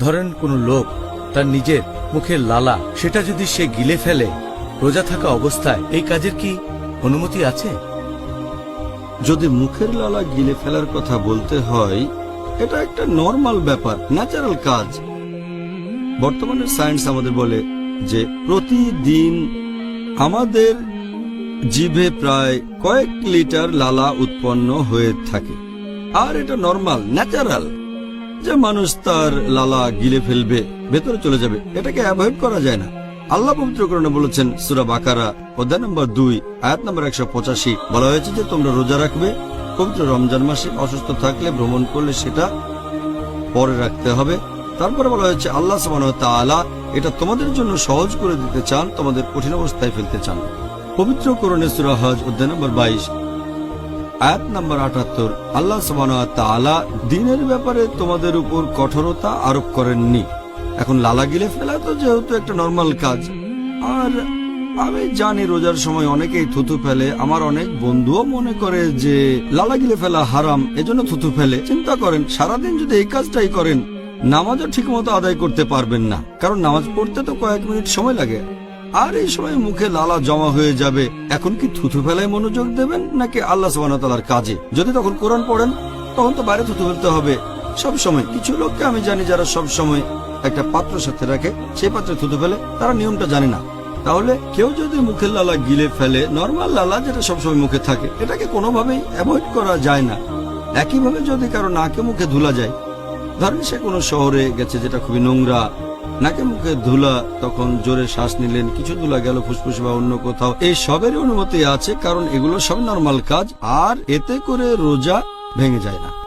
ধরেন কোনো লোক তার নিজের মুখের লালা, সেটা যদি সে গিলে ফেলে, রোজা থাকা অবস্থায়, এই কাজের কি অনুমতি আছে? যদি মুখের লালা গিলে ফেলার কথা বলতে হয়, এটা একটা নর্মাল ব্যাপার ন্যাচারাল কাজ। বর্তমানে সায়েন্স আমাদের বলে যে প্রতিদিন আমাদের জিভে প্রায় কয়েক লিটার লালা উৎপন্ন হয়ে থাকে। আর এটা নর্মাল ন্যাচারাল যে মানুষ তার লালা গিলে ফেলবে, ভেতরে চলে যাবে, এটাকে অ্যাভয়েড করা যায় না। আল্লাহ পবিত্রকরণে বলেছেন, সুরা বাকারা, অধ্যায় নম্বর দুই, আয়াত নম্বর একশো পঁচাশি, বলা হয়েছে যে তোমরা রোজা রাখবে, পবিত্র রমজান মাসে অসুস্থ থাকলে ভ্রমণ করলে সেটা পরে রাখতে হবে। তারপরে বলা হয়েছে, আল্লাহ তাআলা এটা তোমাদের জন্য সহজ করে দিতে চান, তোমাদের কঠিন অবস্থায় ফেলতে চান। পবিত্র করণে সুরা হজ, অধ্যায় নম্বর বাইশ আয়াত নম্বর আটাত্তর, আল্লাহ তাআলা দিনের ব্যাপারে তোমাদের উপর কঠোরতা আরোপ করেননি। এখন লালা গিলে ফেলা তো যেহেতু একটা নর্মাল কাজ। আর আমি জানি রোজার সময় অনেকেই থুতু ফেলে। আমার অনেক বন্ধুও মনে করে যে লালা গিলে ফেলা হারাম, এজন্য থুতু ফেলে। চিন্তা করেন, সারাদিন যদি এই কাজটাই করেন, নামাজও ঠিকমতো আদায় করতে পারবেন না। কারণ নামাজ পড়তে তো কয়েক মিনিট সময় লাগে। আর এই সময় মুখে লালা জমা হয়ে যাবে। এখন কি থুতু ফেলায় মনোযোগ দেবেন, নাকি আল্লাহ সুবাহতালার কাজে? যদি তখন কোরআন পড়েন, তখন তো বাইরে থুতু ফেলতে হবে। সব সময়, কিছু লোককে আমি জানি যারা সব সময় একটা পাত্র সাথে রাখে, সেই পাত্রে থুতু ফেলে, তারা নিয়মটা জানে না। তাহলে কেউ যদি মুখের লালা গিলে ফেলে, নর্মাল লালা যেটা সবসময় মুখে থাকে, এটাকে কোনোভাবেই অ্যাভয়েড করা যায় না। একইভাবে যদি কারও নাকে মুখে ধুলা যায়, ধরেন সে কোনো শহরে গেছে যেটা খুবই নোংরা নাকে মুখে ধুলা, তখন জোরে শ্বাস নিলেন, কিছু ধুলা গেল, ফুসফুস বা অন্য কোথাও। এই সবের অনুমতি আছে, কারণ এগুলো সব নর্মাল কাজ, আর এতে করে রোজা ভেঙে যায় না।